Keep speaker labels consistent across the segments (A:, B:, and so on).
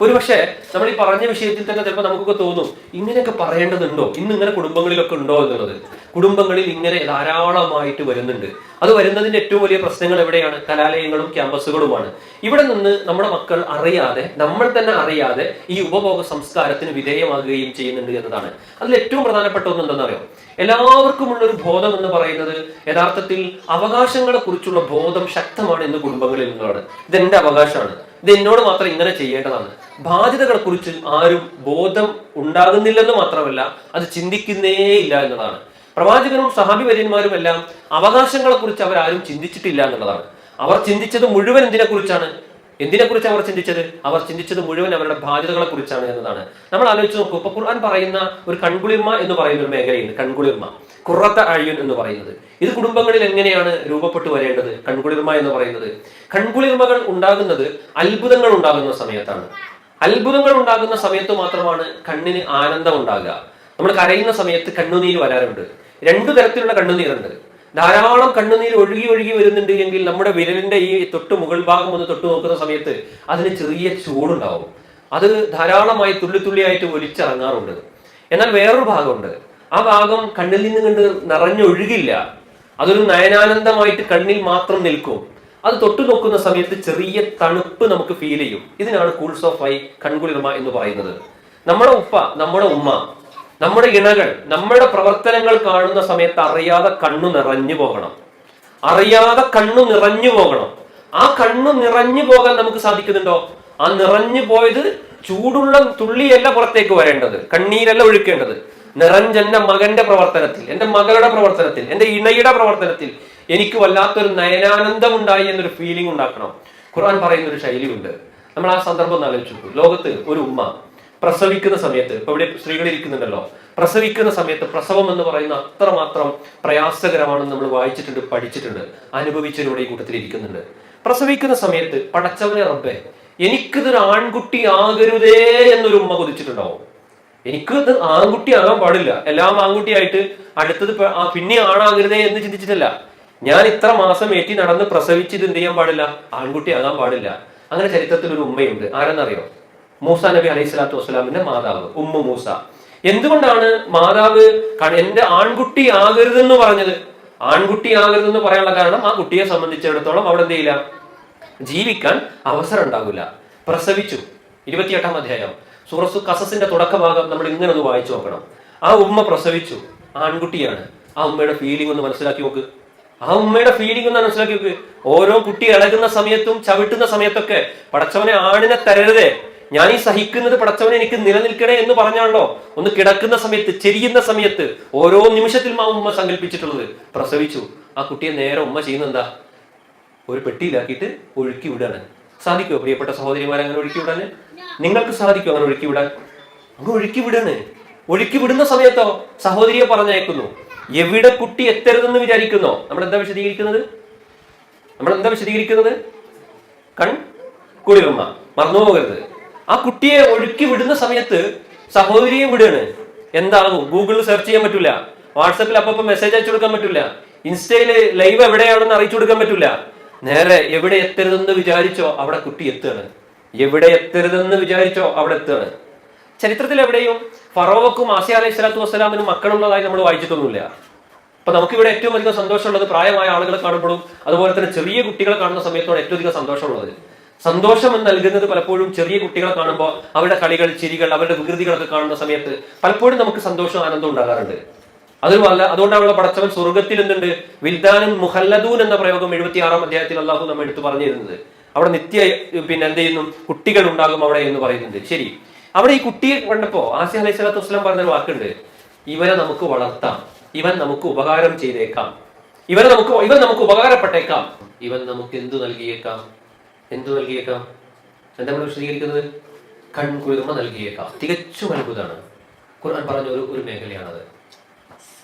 A: ഒരുപക്ഷെ നമ്മൾ ഈ പറഞ്ഞ വിഷയത്തിൽ തന്നെ ചിലപ്പോൾ നമുക്കൊക്കെ തോന്നും ഇങ്ങനെയൊക്കെ പറയേണ്ടതുണ്ടോ? ഇന്ന് ഇങ്ങനെ കുടുംബങ്ങളിലൊക്കെ ഉണ്ടോ എന്നുള്ളത്. കുടുംബങ്ങളിൽ ഇങ്ങനെ ധാരാളമായിട്ട് വരുന്നുണ്ട്. അത് വരുന്നതിന്റെ ഏറ്റവും വലിയ പ്രശ്നങ്ങൾ എവിടെയാണ്? കലാലയങ്ങളും ക്യാമ്പസുകളുമാണ്. ഇവിടെ നിന്ന് നമ്മുടെ മക്കൾ അറിയാതെ നമ്മൾ തന്നെ അറിയാതെ ഈ ഉപഭോഗ സംസ്കാരത്തിന് വിധേയമാകുകയും ചെയ്യുന്നുണ്ട് എന്നതാണ്. അതിൽ ഏറ്റവും പ്രധാനപ്പെട്ട ഒന്നുണ്ടെന്ന് അറിയാം എല്ലാവർക്കുമുള്ള ഒരു ബോധം എന്ന് പറയുന്നത് യഥാർത്ഥത്തിൽ അവകാശങ്ങളെ കുറിച്ചുള്ള ബോധം ശക്തമാണ് ഇന്ന് കുടുംബങ്ങളിൽ നിന്നുള്ളത് ഇതെന്റെ അവകാശമാണ്. ഇത് എന്നോട് മാത്രം ഇങ്ങനെ ചെയ്യേണ്ടതാണ്. ബാധ്യതകളെ കുറിച്ച് ആരും ബോധം ഉണ്ടാകുന്നില്ലെന്ന് മാത്രമല്ല അത് ചിന്തിക്കുന്നേ ഇല്ല എന്നതാണ്. പ്രവാചകനും സഹാബി വര്യന്മാരും എല്ലാം അവകാശങ്ങളെ കുറിച്ച് അവരാരും ചിന്തിച്ചിട്ടില്ല എന്നുള്ളതാണ്. അവർ ചിന്തിച്ചത് മുഴുവൻ എന്തിനെ കുറിച്ചാണ് എന്തിനെ കുറിച്ച് അവർ ചിന്തിച്ചത്? അവർ ചിന്തിച്ചത് മുഴുവൻ അവരുടെ ബാധ്യതകളെ കുറിച്ചാണ് എന്നതാണ്. നമ്മൾ ആലോചിച്ച് നോക്കൂ ഇപ്പൊ ഖുർആൻ പറയുന്ന ഒരു കൺകുളിർമ എന്ന് പറയുന്ന ഒരു മേഖലയുണ്ട് കൺകുളിർമ. കുറത്ത അഴിയൻ എന്ന് പറയുന്നത്. ഇത് കുടുംബങ്ങളിൽ എങ്ങനെയാണ് രൂപപ്പെട്ടു വരേണ്ടത്? കൺകുളിർമ എന്ന് പറയുന്നത്. കൺകുളിർമകൾ ഉണ്ടാകുന്നത് അത്ഭുതങ്ങൾ ഉണ്ടാകുന്ന സമയത്താണ്. അത്ഭുതങ്ങൾ ഉണ്ടാകുന്ന സമയത്ത് മാത്രമാണ് കണ്ണിന് ആനന്ദം ഉണ്ടാകുക നമ്മൾ കരയുന്ന സമയത്ത് കണ്ണുനീര് വരാറുണ്ട്. രണ്ടു തരത്തിലുള്ള കണ്ണുനീരുണ്ട്. ധാരാളം കണ്ണുനീര് ഒഴുകി ഒഴുകി വരുന്നുണ്ട് എങ്കിൽ നമ്മുടെ വിരലിന്റെ ഈ തൊട്ട് മുകൾ ഭാഗം ഒന്ന് തൊട്ട് നോക്കുന്ന സമയത്ത് അതിന് ചെറിയ ചൂടുണ്ടാവും. അത് ധാരാളമായി തുള്ളി തുള്ളിയായിട്ട് ഒലിച്ചിറങ്ങാറുണ്ട്. എന്നാൽ വേറൊരു ഭാഗമുണ്ട്. ആ ഭാഗം കണ്ണിൽ നിന്ന് കണ്ട് നിറഞ്ഞൊഴുകില്ല അതൊരു നയനാനന്ദമായിട്ട് കണ്ണിൽ മാത്രം നിൽക്കും. അത് തൊട്ടു നോക്കുന്ന സമയത്ത് ചെറിയ തണുപ്പ് നമുക്ക് ഫീൽ ചെയ്യും. ഇതിനാണ് കൂൾസ് ഓഫ് ഐ കൺകുളിർമ എന്ന് പറയുന്നത്. നമ്മുടെ ഉപ്പ നമ്മുടെ ഉമ്മ നമ്മുടെ ഇണകൾ നമ്മുടെ പ്രവർത്തനങ്ങൾ കാണുന്ന സമയത്ത് അറിയാതെ കണ്ണു നിറഞ്ഞു പോകണം. അറിയാതെ കണ്ണു നിറഞ്ഞു പോകണം. ആ കണ്ണു നിറഞ്ഞു പോകാൻ നമുക്ക് സാധിക്കുന്നുണ്ടോ? ആ നിറഞ്ഞു പോയത് ചൂടുള്ള തുള്ളിയല്ല പുറത്തേക്ക് വരേണ്ടത്. കണ്ണീരല്ല ഒഴുക്കേണ്ടത്. നിറഞ്ഞെന്റെ മകന്റെ പ്രവർത്തനത്തിൽ എന്റെ മകളുടെ പ്രവർത്തനത്തിൽ എന്റെ ഇണയുടെ പ്രവർത്തനത്തിൽ എനിക്ക് വല്ലാത്തൊരു നയനാനന്ദം ഉണ്ടായി എന്നൊരു ഫീലിംഗ് ഉണ്ടാക്കണം. ഖുർആൻ പറയുന്ന ഒരു ശൈലിയുണ്ട്. നമ്മൾ ആ സന്ദർഭം ഒന്ന് ലോകത്ത് ഒരു ഉമ്മ പ്രസവിക്കുന്ന സമയത്ത് ഇപ്പൊ ഇവിടെ സ്ത്രീകൾ ഇരിക്കുന്നുണ്ടല്ലോ. പ്രസവിക്കുന്ന സമയത്ത് പ്രസവം എന്ന് പറയുന്ന അത്രമാത്രം പ്രയാസകരമാണെന്ന് നമ്മൾ വായിച്ചിട്ടുണ്ട് പഠിച്ചിട്ടുണ്ട് അനുഭവിച്ചതിലൂടെ ഈ കൂട്ടത്തിൽ ഇരിക്കുന്നുണ്ട്. പ്രസവിക്കുന്ന സമയത്ത് പടച്ചവനെ റബ്ബെ എനിക്കിതൊരു ആൺകുട്ടി ആകരുതേ എന്നൊരു ഉമ്മ കൊതിച്ചിട്ടുണ്ടാവും. എനിക്ക് ആൺകുട്ടി ആകാൻ പാടില്ല. എല്ലാം ആൺകുട്ടിയായിട്ട് അടുത്തത് പിന്നെ ആണാകരുതേ എന്ന് ചിന്തിച്ചിട്ടില്ല. ഞാൻ ഇത്ര മാസം ഏറ്റി നടന്ന് പ്രസവിച്ച് ഇത് എന്ത് ചെയ്യാൻ പാടില്ല? ആൺകുട്ടി ആകാൻ പാടില്ല. അങ്ങനെ ചരിത്രത്തിൽ ഒരു ഉമ്മയുണ്ട്. ആരെന്നറിയോ? മൂസ നബി അലൈഹി സ്വലാത്തു വസ്സലാമിന്റെ മാതാവ് ഉമ്മ മൂസ. എന്തുകൊണ്ടാണ് മാതാവ് എന്റെ ആൺകുട്ടി ആകരുതെന്ന് പറഞ്ഞത്? ആൺകുട്ടി ആകരുതെന്ന് പറയാനുള്ള കാരണം ആ കുട്ടിയെ സംബന്ധിച്ചിടത്തോളം അവിടെ എന്ത് ചെയ്യില്ല? ജീവിക്കാൻ അവസരം ഉണ്ടാകില്ല പ്രസവിച്ചു. ഇരുപത്തിയെട്ടാം അധ്യായം. സൂറസ് കസസിന്റെ തുടക്കഭാഗം നമ്മൾ ഇങ്ങനെ ഒന്ന് വായിച്ചു നോക്കണം. ആ ഉമ്മ പ്രസവിച്ചു. ആൺകുട്ടിയാണ്. ആ ഉമ്മയുടെ ഫീലിംഗ് ഒന്ന് മനസ്സിലാക്കി നോക്ക്. ആ ഉമ്മയുടെ ഫീലിംഗ് ഒന്ന് മനസ്സിലാക്കി നോക്ക്. ഓരോ കുട്ടി ഇളകുന്ന സമയത്തും ചവിട്ടുന്ന സമയത്തൊക്കെ പടച്ചവനെ ആണിനെ തരരുതേ. ഞാൻ ഈ സഹിക്കുന്നത് പടച്ചവനെ എനിക്ക് നിലനിൽക്കണേ എന്ന് പറഞ്ഞാണല്ലോ. ഒന്ന് കിടക്കുന്ന സമയത്ത് ചെരിയുന്ന സമയത്ത് ഓരോ നിമിഷത്തിലും ആ ഉമ്മ സങ്കല്പിച്ചിട്ടുള്ളത്. പ്രസവിച്ചു. ആ കുട്ടിയെ നേരെ ഉമ്മ ചെയ്യുന്ന എന്താ? ഒരു പെട്ടിയിലാക്കിയിട്ട് ഒഴുക്കി വിടാണ്. സാധിക്കുമോ പ്രിയപ്പെട്ട സഹോദരിമാരെ അങ്ങനെ ഒഴുക്കി വിടാൻ നിങ്ങൾക്ക് സാധിക്കുമോ അങ്ങനെ ഒഴുക്കി വിടാൻ അങ്ങ് ഒഴുക്കി വിടാണ് ഒഴുക്കി വിടുന്ന സമയത്തോ സഹോദരിയെ പറഞ്ഞയക്കുന്നു. എവിടെ കുട്ടി എത്തരുതെന്ന് വിചാരിക്കുന്നോ? നമ്മൾ എന്താ വിശദീകരിക്കുന്നത്? നമ്മൾ എന്താ വിശദീകരിക്കുന്നത്? കൺ കുളിർമ. മറന്നു പോകരുത്. ആ കുട്ടിയെ ഒഴുക്കി വിടുന്ന സമയത്ത് സഹോദരിയെ വിടുകയാണ് എന്താകും? ഗൂഗിളിൽ സെർച്ച് ചെയ്യാൻ പറ്റൂല. വാട്സപ്പിൽ അപ്പൊ മെസ്സേജ് അയച്ചു കൊടുക്കാൻ പറ്റില്ല ഇൻസ്റ്റയിൽ ലൈവ് എവിടെയാണെന്ന് അറിയിച്ചു കൊടുക്കാൻ പറ്റൂല. നേരെ എവിടെ എത്തരുതെന്ന് വിചാരിച്ചോ അവിടെ കുട്ടി എത്തുകയാണ്. എവിടെ എത്തരുതെന്ന് വിചാരിച്ചോ അവിടെ എത്തുകയാണ്. ചരിത്രത്തിൽ എവിടെയും ഫറോവക്കും ആസിയ അലൈഹി സ്വലാത്തു വസ്സലാമിനും മക്കളുള്ളതായി നമ്മൾ വായിച്ചിട്ടൊന്നുമില്ല. അപ്പൊ നമുക്കിവിടെ ഏറ്റവും അധികം സന്തോഷമുള്ളത് പ്രായമായ ആളുകളെ കാണുമ്പോഴും അതുപോലെ തന്നെ ചെറിയ കുട്ടികളെ കാണുന്ന സമയത്താണ് ഏറ്റവും അധികം സന്തോഷമുള്ളത്. സന്തോഷം എന്ന് നൽകുന്നത് പലപ്പോഴും ചെറിയ കുട്ടികളെ കാണുമ്പോൾ അവരുടെ കളികൾ ചിരികൾ അവരുടെ വികൃതികളൊക്കെ കാണുന്ന സമയത്ത് പലപ്പോഴും നമുക്ക് സന്തോഷം ആനന്ദം ഉണ്ടാകാറുണ്ട്. അതൊരു വല്ല അതുകൊണ്ടാണല്ലോ പടച്ചവൻ സ്വർഗത്തിൽ എന്തുണ്ട്? വിൽദാനും മുഹല്ലദൂൻ എന്ന പ്രയോഗം എഴുപത്തി ആറാം അധ്യായത്തിൽ അള്ളാഹു നമ്മൾ എടുത്തു പറഞ്ഞിരുന്നത്. അവിടെ നിത്യ പിന്നെ എന്ത് ചെയ്യുന്നു? കുട്ടികൾ ഉണ്ടാകും അവിടെ എന്ന് പറയുന്നുണ്ട്. ശരി. അവിടെ ഈ കുട്ടിയെ കണ്ടപ്പോ ആസിയ അലൈഹി സ്വലാത്തു വസ്ലാം പറഞ്ഞൊരു വാക്കുണ്ട്. ഇവരെ നമുക്ക് വളർത്താം. ഇവൻ നമുക്ക് ഉപകാരം ചെയ്തേക്കാം. ഇവരെ നമുക്ക് ഇവൻ നമുക്ക് ഉപകാരപ്പെട്ടേക്കാം. ഇവൻ നമുക്ക് എന്തു നൽകിയേക്കാം? എന്തു നൽകിയേക്കാം? എന്താ നമ്മൾ വിശദീകരിക്കുന്നത്? കൺകുളിർമ നൽകിയേക്കാം. തികച്ചും അത്ഭുതമാണ്. ഖുർആൻ പറഞ്ഞ ഒരു ഒരു മേഖലയാണത്.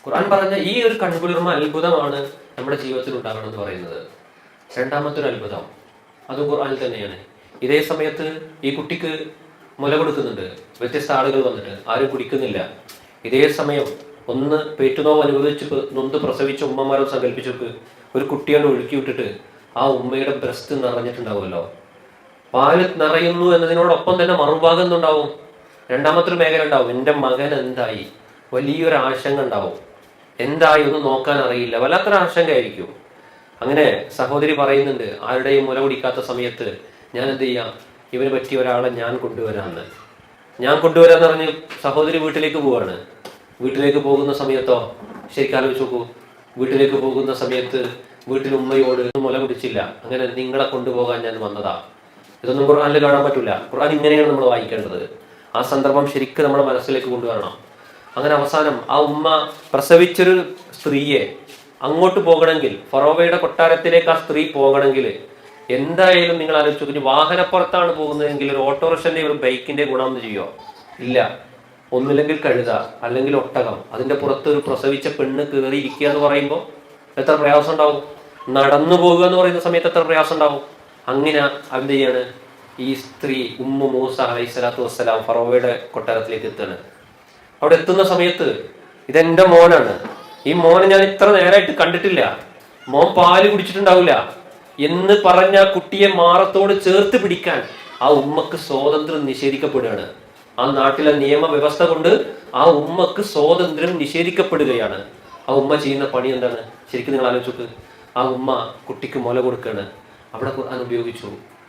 A: ഖുർആൻ പറഞ്ഞ ഈ ഒരു കൺകുളിർമ അത്ഭുതമാണ് നമ്മുടെ ജീവിതത്തിൽ ഉണ്ടാകണം എന്ന് പറയുന്നത്. രണ്ടാമത്തെ ഒരു അത്ഭുതം അത് ഖുർആനിൽ തന്നെയാണ്. ഇതേ സമയത്ത് ഈ കുട്ടിക്ക് മുല കൊടുക്കുന്നുണ്ട്. വ്യത്യസ്ത ആളുകൾ വന്നിട്ട് ആരും കുടിക്കുന്നില്ല. ഇതേ സമയം ഒന്ന് പേറ്റുനോവ് അനുഭവിച്ച് പ് നൊന്ത് പ്രസവിച്ച ഉമ്മമാരും സങ്കല്പിച്ചു ഒരു കുട്ടിയാണ് ഒഴുക്കി വിട്ടിട്ട് ആ ഉമ്മയുടെ ബ്രസ്റ്റ് നിറഞ്ഞിട്ടുണ്ടാവുമല്ലോ. പാൽ നിറയുന്നു എന്നതിനോടൊപ്പം തന്നെ മറുഭാഗം എന്തുണ്ടാവും? രണ്ടാമത്തെ ഒരു മേഖല ഉണ്ടാവും. എന്റെ മകൻ എന്തായി? വലിയൊരു ആശങ്ക ഉണ്ടാവും. എന്തായി ഒന്ന് നോക്കാൻ അറിയില്ല. വല്ലാത്തൊരു ആശങ്കയായിരിക്കും. അങ്ങനെ സഹോദരി പറയുന്നുണ്ട് ആരുടെയും മുല കുടിക്കാത്ത സമയത്ത് ഞാൻ എന്ത് ചെയ്യാം? ഇവന് പറ്റിയ ഒരാളെ ഞാൻ കൊണ്ടുവരാമെന്ന് ഞാൻ കൊണ്ടുവരാന്ന് പറഞ്ഞ് സഹോദരി വീട്ടിലേക്ക് പോവാണ്. വീട്ടിലേക്ക് പോകുന്ന സമയത്തോ? ശരിക്കും ആലോചിച്ച് നോക്കൂ. വീട്ടിലേക്ക് പോകുന്ന സമയത്ത് വീട്ടിൽ ഉമ്മയോട് മുല കുടിച്ചില്ല. അങ്ങനെ നിങ്ങളെ കൊണ്ടുപോകാൻ ഞാൻ വന്നതാ. ഇതൊന്നും ഖുർആനിൽ കാണാൻ പറ്റില്ല ഖുർആൻ ഇങ്ങനെയാണ് നമ്മൾ വായിക്കേണ്ടത്. ആ സന്ദർഭം ശരിക്കും നമ്മുടെ മനസ്സിലേക്ക് കൊണ്ടുവരണം. അങ്ങനെ അവസാനം ആ ഉമ്മ പ്രസവിച്ചൊരു സ്ത്രീയെ അങ്ങോട്ട് പോകണമെങ്കിൽ ഫറോവയുടെ കൊട്ടാരത്തിലേക്ക് ആ സ്ത്രീ പോകണമെങ്കിൽ എന്തായാലും നിങ്ങൾ ആലോചിച്ചു ഇനി വാഹനപ്പുറത്താണ് പോകുന്നതെങ്കിൽ ഒരു ഓട്ടോറിക്ഷന്റെ ഒരു ബൈക്കിന്റെ ഗുണം ഒന്ന് ചെയ്യോ ഇല്ല. ഒന്നില്ലെങ്കിൽ കഴുത അല്ലെങ്കിൽ ഒട്ടകം. അതിന്റെ പുറത്ത് ഒരു പ്രസവിച്ച പെണ്ണ് കയറി ഇരിക്കുക എന്ന് പറയുമ്പോൾ എത്ര പ്രയാസം ഉണ്ടാവും? നടന്നു പോകുക എന്ന് പറയുന്ന സമയത്ത് എത്ര പ്രയാസം ഉണ്ടാവും? അങ്ങനെ എന്ത് ചെയ്യാണ്? ഈ സ്ത്രീ ഉമ്മു മൂസ അലൈഹി സ്വലാത്തു വസ്സലാം ഫറോവയുടെ കൊട്ടാരത്തിലേക്ക് എത്താണ് അവിടെ എത്തുന്ന സമയത്ത് ഇതെന്റെ മോനാണ്. ഈ മോനെ ഞാൻ ഇത്ര നേരമായിട്ട് കണ്ടിട്ടില്ല. മോൻ പാൽ കുടിച്ചിട്ടുണ്ടാവില്ല. എന്ന് പറഞ്ഞ കുട്ടിയെ മാറത്തോട് ചേർത്ത് പിടിക്കാൻ ആ ഉമ്മക്ക് സ്വാതന്ത്ര്യം നിഷേധിക്കപ്പെടുകയാണ്. ആ നാട്ടിലെ നിയമവ്യവസ്ഥ കൊണ്ട് ആ ഉമ്മക്ക് സ്വാതന്ത്ര്യം നിഷേധിക്കപ്പെടുകയാണ്. ആ ഉമ്മ ചെയ്യുന്ന പണി എന്താണ്? ശരിക്കും നിങ്ങൾ ആലോചിച്ചു ആ ഉമ്മ കുട്ടിക്ക് മുല കൊടുക്കുകയാണ് അവിടെ ഖുർആൻ ഉപയോഗിച്ചു.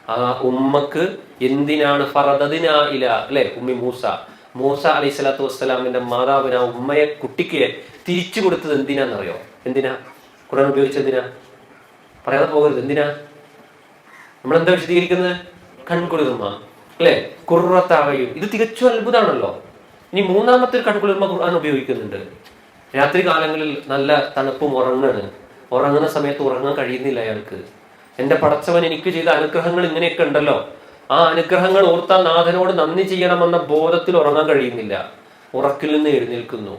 A: ആ ഉമ്മക്ക് എന്തിനാണ് ഫറദദിന ഇല അല്ലെ ഉമ്മി മൂസ? മൂസ അലി സ്വലാത്തു വസ്സലാമിന്റെ മാതാവിന് ആ ഉമ്മയെ കുട്ടിക്ക് തിരിച്ചു കൊടുത്തത് എന്തിനാന്നറിയോ? എന്തിനാ? ഖുർആൻ ഉപയോഗിച്ചത് എന്തിനാ? പറയാതെ പോകരുത്. എന്തിനാ? നമ്മളെന്താ വിശദീകരിക്കുന്നത്? കൺകുളിർമ. അല്ലെ? കുറത്താവയും ഇത് തികച്ചും അത്ഭുതമാണല്ലോ. ഇനി മൂന്നാമത്തെ കൺകുളിർമ്മ കൺകുളിർമ ഖുർആൻ ഉപയോഗിക്കുന്നുണ്ട്. രാത്രി കാലങ്ങളിൽ നല്ല തണുപ്പും ഉറങ്ങാണ്. ഉറങ്ങുന്ന സമയത്ത് ഉറങ്ങാൻ കഴിയുന്നില്ല അയാൾക്ക്. എന്റെ പടച്ചവൻ എനിക്ക് ചെയ്ത അനുഗ്രഹങ്ങൾ ഇങ്ങനെയൊക്കെ ഉണ്ടല്ലോ. ആ അനുഗ്രഹങ്ങൾ ഓർത്താൽ നാഥനോട് നന്ദി ചെയ്യണമെന്ന ബോധത്തിൽ ഉറങ്ങാൻ കഴിയുന്നില്ല. ഉറക്കിൽ നിന്ന് എഴുന്നേൽക്കുന്നു.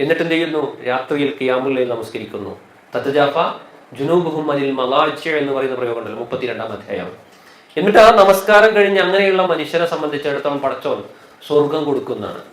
A: എന്നിട്ട് എന്ത് ചെയ്യുന്നു രാത്രിയിൽ കിയാമുല്ലയിൽ നമസ്കരിക്കുന്നു. തത്തജാഫ ജുനൂബുഹും അനിൽ മലാഴ്ച എന്ന് പറയുന്ന പ്രയോഗം ഉണ്ടല്ലോ മുപ്പത്തിരണ്ടാം അധ്യായം. എന്നിട്ട് ആ നമസ്കാരം കഴിഞ്ഞ് അങ്ങനെയുള്ള മനുഷ്യനെ സംബന്ധിച്ചിടത്തോളം പടച്ചോൻ സ്വർഗം കൊടുക്കുന്നതാണ്.